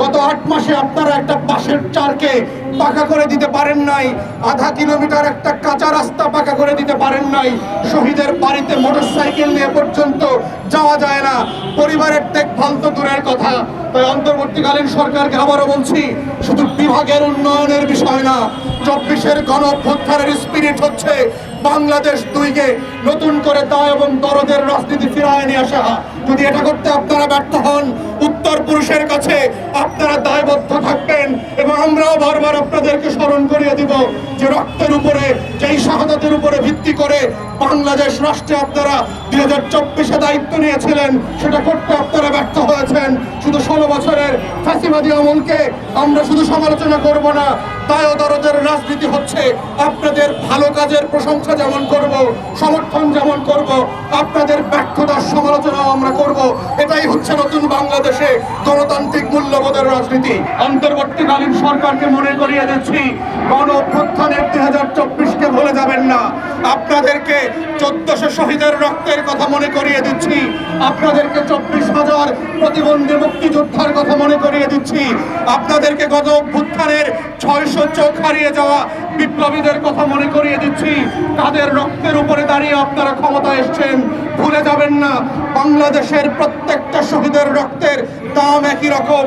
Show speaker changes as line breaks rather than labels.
গত আট মাসে আপনারা একটা বাঁশের চারকে পাকা করে দিতে পারেন নাই, আধা কিলোমিটার একটা কাঁচা রাস্তা পাকা করে দিতে পারেন নাই, শহীদের বাড়িতে মোটরসাইকেল নিয়ে পর্যন্ত যাওয়া যায় না। পরিবারের দেখভাল তো দূরের কথা, তাই অন্তর্বর্তীকালীন সরকারকে আবারও বলছি, শুধু বিভাগের উন্নয়নের বিষয় না চব্বিশের গণ অভ্যুত্থানের স্পিরিট হচ্ছে বাংলাদেশ দুইকে নতুন করে দায় এবং দরদের রাজনীতি ফিরায় নিয়ে আসা। যদি এটা করতে আপনারা ব্যর্থ হন, উত্তর পুরুষের কাছে আপনারা দায়বদ্ধ থাকবেন এবং আমরাও বারবার আপনাদেরকে স্মরণ করিয়ে দিব যে রক্তের উপরে, যেই শাহাদাতের উপরে ভিত্তি করে বাংলাদেশ রাষ্ট্রে আপনারা দুই হাজার চব্বিশে দায়িত্ব নিয়েছিলেন, সেটা করতে আপনারা ব্যর্থ হয়েছেন শুধু ষোলো বছরের ফ্যাসিবাদী আমলকে আমরা শুধু সমালোচনা করব না, দায় দরদের রাজনীতি হচ্ছে, আপনাদের ভালো কাজের প্রশংসা যেমন করব, সমর্থন যেমন করব, আপনাদের ব্যর্থতার সমালোচনাও আমরা করব। এটাই হচ্ছে নতুন বাংলাদেশে গণতান্ত্রিক মূল্যবোধের রাজনীতি। অন্তর্বর্তীকালীন সরকারকে মনে করিয়ে দিচ্ছি গণ অভ্যুত্থানের দুই হাজার চব্বিশকে ভুলে যাবেন না আপনাদেরকে চোদ্দশো শহীদের রক্তের কথা মনে করিয়ে দিচ্ছি। আপনাদেরকে চব্বিশ হাজার প্রতিবন্ধী মুক্তিযোদ্ধার কথা মনে করিয়ে দিচ্ছি। আপনাদেরকে গত অভ্যুত্থানের ছয়শো চোখ হারিয়ে যাওয়া বিপ্লবীদের কথা মনে করিয়ে দিচ্ছি। তাদের রক্তের উপরে দাঁড়িয়ে আপনারা ক্ষমতা এসছেন। ভুলে যাবেন না, বাংলাদেশের প্রত্যেকটা শহীদের রক্তের দাম একই রকম।